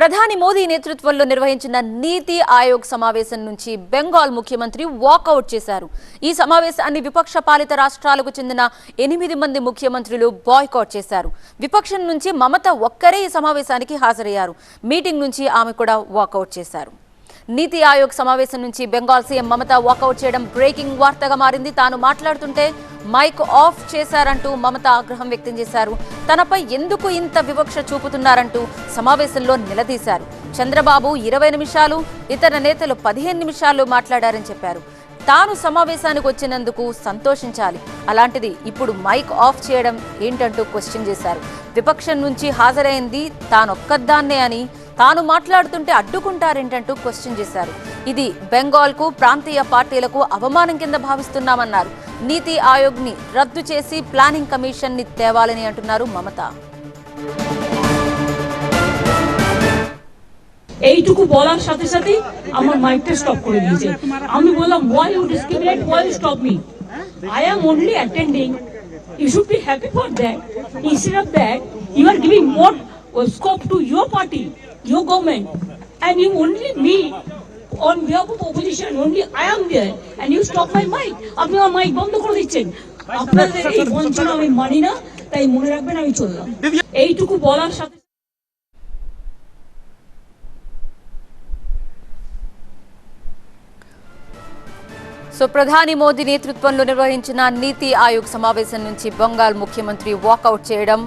ప్రధాని మోదీ నేతృత్వంలో నిర్వహించిన నీతి ఆయోగ్ సమావేశం నుంచి బెంగాల్ ముఖ్యమంత్రి వాకౌట్ చేశారు. ఈ సమావేశాన్ని విపక్ష పాలిత రాష్ట్రాలకు చెందిన ఎనిమిది మంది ముఖ్యమంత్రులు బాయ్కాట్ చేశారు. విపక్షం నుంచి మమత ఒక్కరే ఈ సమావేశానికి హాజరయ్యారు. మీటింగ్ నుంచి ఆమె కూడా వాకౌట్ చేశారు. నీతి ఆయోగ్ సమావేశం నుంచి బెంగాల్ సీఎం మమత వాకౌట్ చేయడం బ్రేకింగ్ వార్తగా మారింది. తాను మాట్లాడుతుంటే మైక్ ఆఫ్ చేశారంటూ మమత ఆగ్రహం వ్యక్తం చేశారు. తనపై ఎందుకు ఇంత వివక్ష చూపుతున్నారంటూ సమావేశంలో నిలదీశారు. చంద్రబాబు ఇరవై నిమిషాలు ఇతర నేతలు పదిహేను నిమిషాలు మాట్లాడారని చెప్పారు. తాను సమావేశానికి వచ్చినందుకు సంతోషించాలి. అలాంటిది ఇప్పుడు మైక్ ఆఫ్ చేయడం ఏంటంటూ క్వశ్చన్ చేశారు. విపక్షం నుంచి హాజరైంది తానొక్కదాన్నే అని తాను మాట్లాడుతుంటే అడ్డుకుంటారేంటంటూ క్వశ్చన్ చేశారు. ఇది బెంగాల్కు ప్రాంతీయ పార్టీలకు అవమానం కింద భావిస్తున్నామన్నారు. నీతి ఆయోగ్ని రద్దు చేసి ప్లానింగ్ కమిషన్ ని తేవాలని అంటున్నారు మమత এইটুকু বলার সাথে সাথে আমার মাইকটা স্টপ করে দিয়েছে আমি বললাম why you discriminate why you stop me I am only attending you should be happy for that instead of that you are giving more scope to your party your government and you only me on behalf of opposition only I am there and you stop my mic আপনি আমার mic বন্ধ করে দিচ্ছেন আপনাদের এই বঞ্চনা আমি মানি না তাই মনে রাখবেন আমি চললাম এইটুকু বলার সাথে సో ప్రధాని మోదీ నేతృత్వంలో నిర్వహించిన నీతి ఆయోగ్ సమావేశం నుంచి బెంగాల్ ముఖ్యమంత్రి వాకౌట్ చేయడం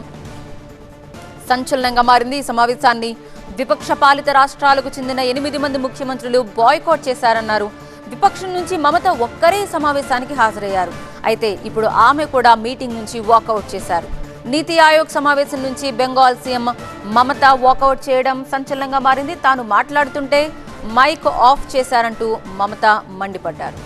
సంచలనంగా మారింది ఈ సమావేశాన్ని విపక్ష పాలిత రాష్ట్రాలకు చెందిన ఎనిమిది మంది ముఖ్యమంత్రులు బాయ్కాట్ చేశారన్నారు. విపక్షం నుంచి మమత ఒక్కరే సమావేశానికి హాజరయ్యారు. అయితే ఇప్పుడు ఆమె కూడా మీటింగ్ నుంచి వాకౌట్ చేశారు. నీతి ఆయోగ్ సమావేశం నుంచి బెంగాల్ సీఎం మమత వాకౌట్ చేయడం సంచలనంగా మారింది. తాను మాట్లాడుతుంటే మైక్ ఆఫ్ చేశారంటూ మమత మండిపడ్డారు.